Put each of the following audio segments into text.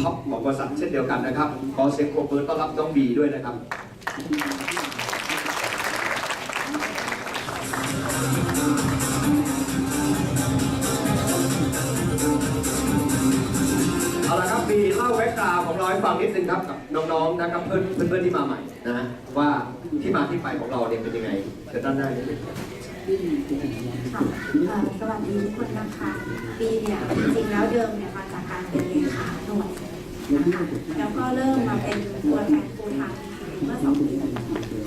ท็อปของบริษัทเช่นเดียวกันนะครับ ขอเสียงปรบมือต้อนรับน้องบีด้วยนะครับ เอาละครับบีเล่าแบ็กกราวของเราให้ฟังนิดนึงครับกับน้องๆนะครับเพื่อนเพื่อนๆที่มาใหม่นะฮะว่าที่มาที่ไปของเราเนี่ยเป็นยังไงเชิญด้านหน้านิดนึง ค่ะเอ่อสวัสดีทุกคนนะคะปีเนี่ยจริงๆแล้วเดิมเนี่ยมาจากการเป็นเลขาหน่วยนะคะแล้วก็เริ่มมาเป็นตัวแทนฟูทม์ เมื่อสองปี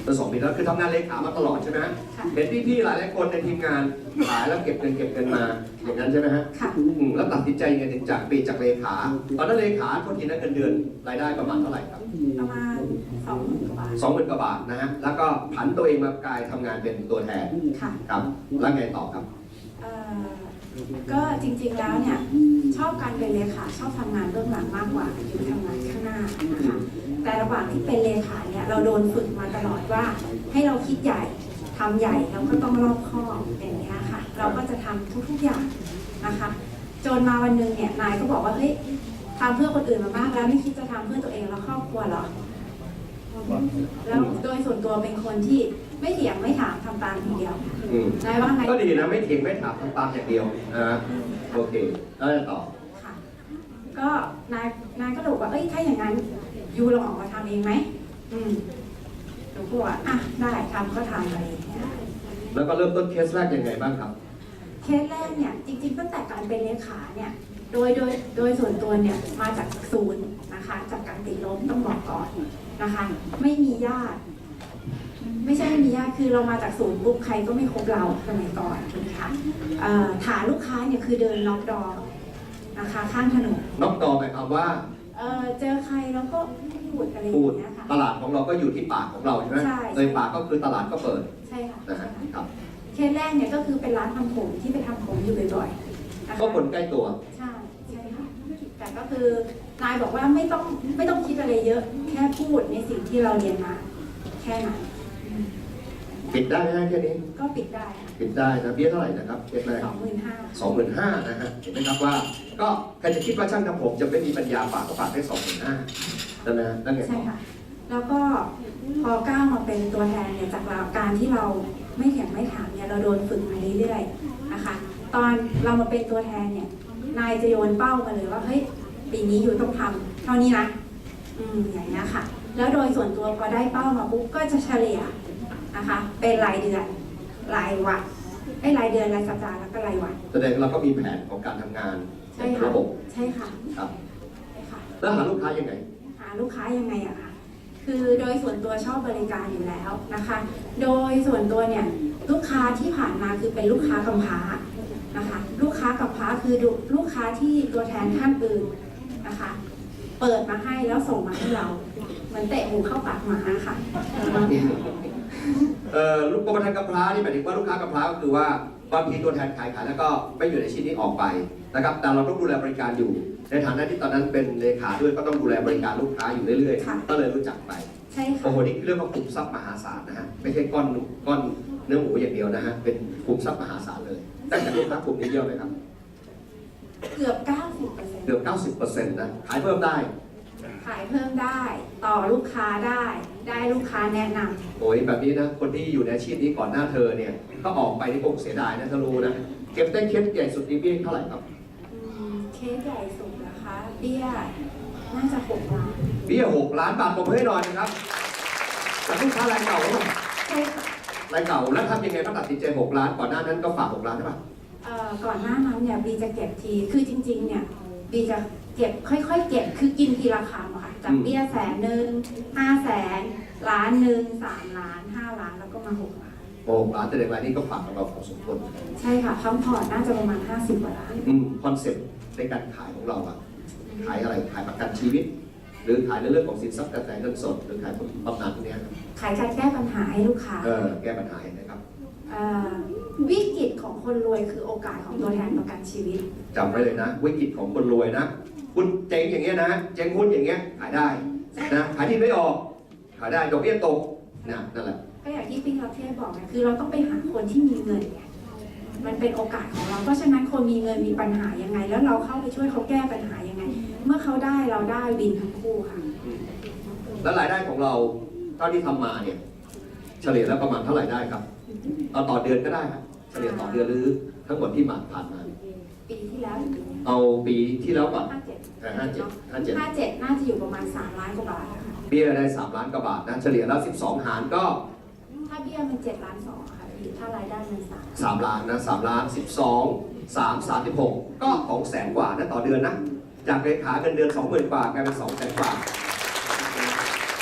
ตั้งสองปีแล้วคือทำงานเลขามาตลอดใช่ไหมฮะค่ะ เห็นพี่ๆหลายๆคนในทีมงานขายแล้วเก็บเงินเก็บเงินมาอย่างนั้นใช่ไหมฮะค่ะอืมแล้วตัดสินใจยังไงถึงจากปีจากเลขาตอนนั้นเลขาทุนทีนั้นเงินเดือนรายได้ประมาณเท่าไหร่ครับประมาณสองหมื่นกว่าบาทสองหมื่นกว่าบาทนะฮะแล้วก็ผันตัวเองมากลายทำงานเป็นตัวแทนค่ะ ครับแล้วไงต่อครับ เอ่อ ก็จริงๆแล้วเนี่ยชอบการเป็นเลขาชอบทำงานเบื้องหลังมากกว่าอยู่ทำงานข้างหน้านะคะแต่ระหว่างที่เป็นเลขาเนี่ยเราโดนฝึกมาตลอดว่า ให้เราคิดใหญ่ทำใหญ่เราก็ต้องรอบคอบอย่างนี้ยค่ะ เราก็จะทำทุกๆอย่างนะคะจนมาวันหนึ่งเนี่ยนายก็บอกว่าเฮ้ยทำเพื่อคนอื่นมามากแล้วไม่คิดจะทำเพื่อตัวเองและครอบครัวหรอ แล้วโดยส่วนตัวเป็นคนที่ไม่เถียงไม่ถามทำตามทีเดียวอืมนายว่าไงก็ดีนะไม่เถียงไม่ถามทำตามอย่างเดียวนะฮะโอเคแล้วไงต่อค่ะ ก็นายนายก็เลยบอกว่าเอ้ยถ้าอย่างนั้นยูลองออกมาทำเองไหมอืมหนูก็บอกว่าอะได้ทำก็ทำอะไรอย่างเงี้ยแล้วก็เริ่มต้นเคสแรกยังไงบ้างครับ เคสแรกเนี่ยจริงๆตั้งแต่การเป็นเลขาเนี่ย โดยโดยโดยส่วนตัวเนี่ยมาจากศูนย์นะคะ จากการติดลบต้องบอกก่อนนะคะ ไม่มีญาติ ไม่ใช่ไม่มีญาติคือเรามาจากศูนย์ปุ๊บใครก็ไม่คบเราสมัยก่อนถูกไหมคะเอ่อฐานลูกค้าเนี่ยคือเดินล็อกดอร์นะคะข้างถนนนอกต่อหมายความว่าเออเจอใครแล้วก็พูดอะไรอพูดย่างเงี้ยค่ะตลาดของเราก็อยู่ที่ปากของเราใช่ไหมใช่เลยปากก็คือตลาดก็เปิด ใช่ค่ะนะฮะครับเคสแรกเนี่ยก็คือเป็นร้านทำผมที่ไปทำผมอยู่บ่อยๆนะคะก็คนใกล้ตัวใช่ใช่ค่ะแต่ ก็คือนายบอกว่าไม่ต้องไม่ต้องคิดอะไรเยอะ แค่พูดในสิ่งที่เราเรียนมา แค่นั้นอืมปิดได้ไหมฮะแค่นี้ ก็ปิดได้ค่ะปิดได้นะเบี้ยเท่าไหร่นะครับเคสแรกสองหมื่นห้าสองหมื่นห้านะฮะเห็นไหมครับว่า ก็ใครจะคิดว่าช่างทำผมจะไม่มีปัญญาฝากก็ฝากได้สองหมื่นห้านั่นนะนั่นไงใช่ค่ะแล้วก็พอก้าวมาเป็นตัวแทนเนี่ยจากเราการที่เราไม่เถียงไม่ถามเนี่ยเราโดนฝึกมาเรื่อยๆนะคะ ตอนเรามาเป็นตัวแทนเนี่ยนายจะโยนเป้ามาเลยว่าเฮ้ย ปีนี้อยู่ต้องทำเท่านี้นะอืมอย่างนี้ยค่ะ แล้วโดยส่วนตัวพอได้เป้ามาปุ๊บก็จะเฉลี่ยนะคะ เป็นรายเดือนรายวันไอ้ยรายเดือนรายสัปดาห์แล้วก็รายวันแสดงเราก็มีแผนของการทำงานใช่เป็นค่ะระบบใช่ค่ะครับใช่ค่ะแล้วหาลูกค้ายังไง หาลูกค้ายังไงอะคะคือโดยส่วนตัวชอบบริการอยู่แล้วนะคะ โดยส่วนตัวเนี่ยลูกค้าที่ผ่านมาคือเป็นลูกค้ากำพร้านะคะ ลูกค้ากำพร้าคือดูลูกค้าที่ตัวแทนท่านอื่น นะคะ เปิดมาให้แล้วส่งมาให้เราเหมือนเตะหูเข้าปากหมาค่ะ เอ่อลูกกรมธรรม์กำพร้านี่หมายถึงว่าลูกค้ากำพร้าก็คือว่าบางทีตัวแทนขายขายแล้วก็ไม่อยู่ในชิ้นนี้ออกไปนะครับ แต่เราต้องดูแลบริการอยู่ ในฐานะที่ตอนนั้นเป็นเลขาด้วยก็ต้องดูแลบริการลูกค้าอยู่เรื่อยค่ะ ๆ ก็เลยรู้จักไปใช่ค่ะ โอ้โหนี่คือเรื่องของกลุ่มทรัพย์มหาศาลนะฮะไม่ใช่ก้อนก้อนเนื้อหมูอย่างเดียวนะฮะเป็นกลุ่มทรัพย์มหาศาลเลยตั้งแต่ลูกค้ากลุ่มนี้เยอะไหมครับ เกือบ 90%เกือบ 90%นะขายเพิ่มได้ ขายเพิ่มได้ ต่อลูกค้าได้ ได้ลูกค้าแนะนโอ้ยแบบนี้นะ คนที่อยู่ในอาชีพนี้ก่อนหน้าเธอเนี่ย ก็ออกไปนี่คงเสียดายนะถ้ารู้นะ เก็บได้เคสใหญ่สุดนี่เบี้ยเท่าไหร่ครับำอืมเคสใหญ่สุดนะคะ เบี้ย น่าจะหกล้านเบี้ยหกล้านบาทผมให้หน่อยนะครับจากลูกค้ารายเก่าหรือเปล่าใช่ค่ะรายเก่าแล้วทำยังไงบ้างตัดสินใจหกล้านก่อนหน้านั้นก็ฝากหกล้านใช่ปะเอ่อ ก่อนหน้านั้นเนี่ยบีจะเก็บที คือจริงๆเนี่ยบีจะเก็บค่อยๆ เก็บ คือกินทีละคำอะค่ะ จากเบี้ยแสนหนึ่งห้าแสนล้านหนึ่งสามล้านห้าล้านแล้วก็มาหกล้านโอ้หกล้านแต่ในรายนี้ก็ฝากกับเราพอสมควรใช่ค่ะทั้งพอร์ตน่าจะประมาณห้าสิบกว่าล้าน อืมคอนเซ็ปต์ในการขายของเราอะขายอะไร ขายประกันชีวิต หรือขายในเรื่องของสินทรัพย์กระแสเงินสด หรือขายผลบำนาญพวกเนี้ยครับขายการแก้ปัญหาให้ลูกค้า เออแก้ปัญหานะครับ เอ่อ วิกฤตของคนรวยคือโอกาสของตัวแทนประกันชีวิต จำไว้เลยนะ วิกฤตของคนรวยนะคุณเจ๊งอย่างเงี้ยนะเจ๊งหุ้นอย่างเงี้ยขายได้นะขายที่ไม่ออกขายได้ดอกเบี้ยตกนะนั่นแหละก็อย่างที่ปิ๊งเราเทศบอกนะคือเราต้องไปหาคนที่มีเงินไงมันเป็นโอกาสของเรา เพราะฉะนั้นคนมีเงินมีปัญหายังไง แล้วเราเข้าไปช่วยเขาแก้ปัญหายังไง เมื่อเขาได้เราได้วินทั้งคู่ค่ะอืมแล้วรายได้ของเราเท่าที่ทำมาเนี่ย เฉลี่ยแล้วประมาณเท่าไหร่ได้ครับเอาต่อเดือนก็ได้ครับ เฉลี่ยต่อเดือนหรือทั้งหมดที่มาผ่านมา ปีที่แล้วถึงปีนี้เอาปีที่แล้วก่อนห้าเจ็ดห้าเจ็ดห้าเจ็ดห้าเจ็ดน่าจะอยู่ประมาณสามล้านกว่าบาทนะคะเบี้ยได้ 3 ล้านกว่าบาทนะเฉลี่ยแล้ว 12 หารก็ ถ้าเบี้ยมันเจ็ดล้านสองค่ะพี่ถ้ารายได้มันสาม3 ล้านนะ3ล้าน 12 3 36 ก็2แสนกว่านะต่อเดือนนะ จากเลขาเงินเดือน 20,000กว่ากลายเป็น2แสนกว่า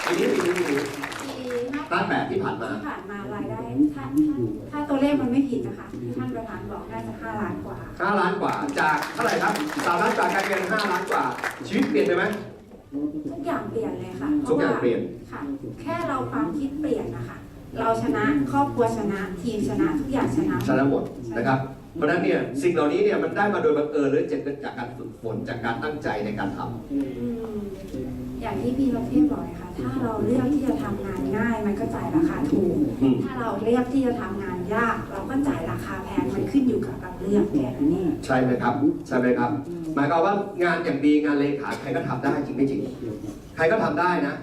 ปีนี้ปีนี้ ปีนี้ปีห้าล้านแปดที่ผ่านมา ที่ผ่านมารายได้ถ้าถ้าถ้าตัวเลขมันไม่ผิดนะคะที่ท่านประธานบอกน่าจะห้าล้านกว่า 5 ล้านกว่าจากเท่าไหร่ครับ3ล้านกว่ากลายเป็น5ล้านกว่า ชีวิตเปลี่ยนไปไหม ทุกอย่างเปลี่ยนเลยค่ะทุกอย่างเปลี่ยน ค่ะ แค่เราความคิดเปลี่ยนนะคะ เราชนะครอบครัวชนะ ทีมชนะทุกอย่างชนะชนะหมดนะครับ เพราะฉะนั้นเนี่ยสิ่งเหล่านี้เนี่ยมันได้มาโดยบังเอิญหรือเจ็บจากการฝึกฝนจากการตั้งใจในการทำ อืม อย่างที่พี่ประเทศบอกเลยค่ะ ถ้าเราเลือกที่จะทำงานง่าย มันก็จ่ายราคาถูกอืมถ้าเราเลือกที่จะทำงานยาก เราก็จ่ายราคาแพง มันขึ้นอยู่กับเราเลือกแค่นั้นเองใช่ไหมครับใช่ไหมครับ หมายความว่างานอย่างดีงานเลขาใครก็ทำได้จริงไม่จริง ใครก็ทำได้นะ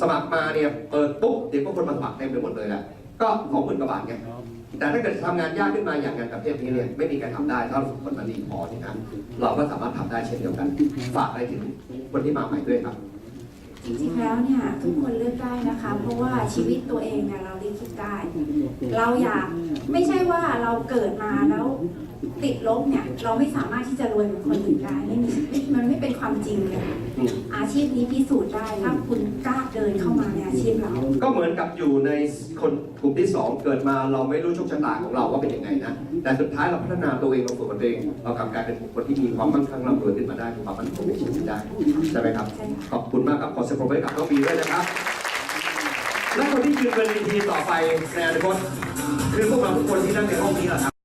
สมัครมาเนี่ยเปิดปุ๊บเดี๋ยวก็คนมาสมัครเต็มไปหมดเลยแหละก็ของหมื่นกว่าบาทไงแต่ถ้าเกิดทำงานยากขึ้นมาอย่างงานประเภทนี้เนี่ยไม่มีใครทำได้ถ้าเราฝึกคนมาดีพอที่นั้นเราก็สามารถทำได้เช่นเดียวกัน ฝากอะไรถึงคนที่มาใหม่ด้วยครับ จริงๆแล้วเนี่ยทุกคนเลือกได้นะคะ เพราะว่าชีวิตตัวเองเนี่ยเราลิขิตได้ เราอยากไม่ใช่ว่าเราเกิดมาแล้วติดลบเนี่ย เราไม่สามารถที่จะรวยเหมือนคนอื่นได้ไม่มีไม่ ความจริงเลยค่ะอืมอาชีพนี้พิสูจน์ได้ถ้าคุณกล้าเดินเข้ามาในอาชีพเรา ก็เหมือนกับอยู่ในคนกลุ่มที่สองเกิดมาเราไม่รู้โชคชะตาของเราว่าเป็นยังไงนะ แต่สุดท้ายเราพัฒนาตัวเองเราฝึกตัวเองเรากลับกลายเป็นบุคคลที่มีความมั่งคั่งร่ำรวยขึ้นมาได้มีความมั่นคงในชีวิตได้ใช่ไหมครับใช่ค่ะขอบคุณมากครับขอเสียงปรบมือให้กับน้องบีด้วยนะครับและคนที่ยืนบนเวทีต่อไปในอนาคตคือพวกเราทุกคนที่นั่งในห้องนี้แหละครับ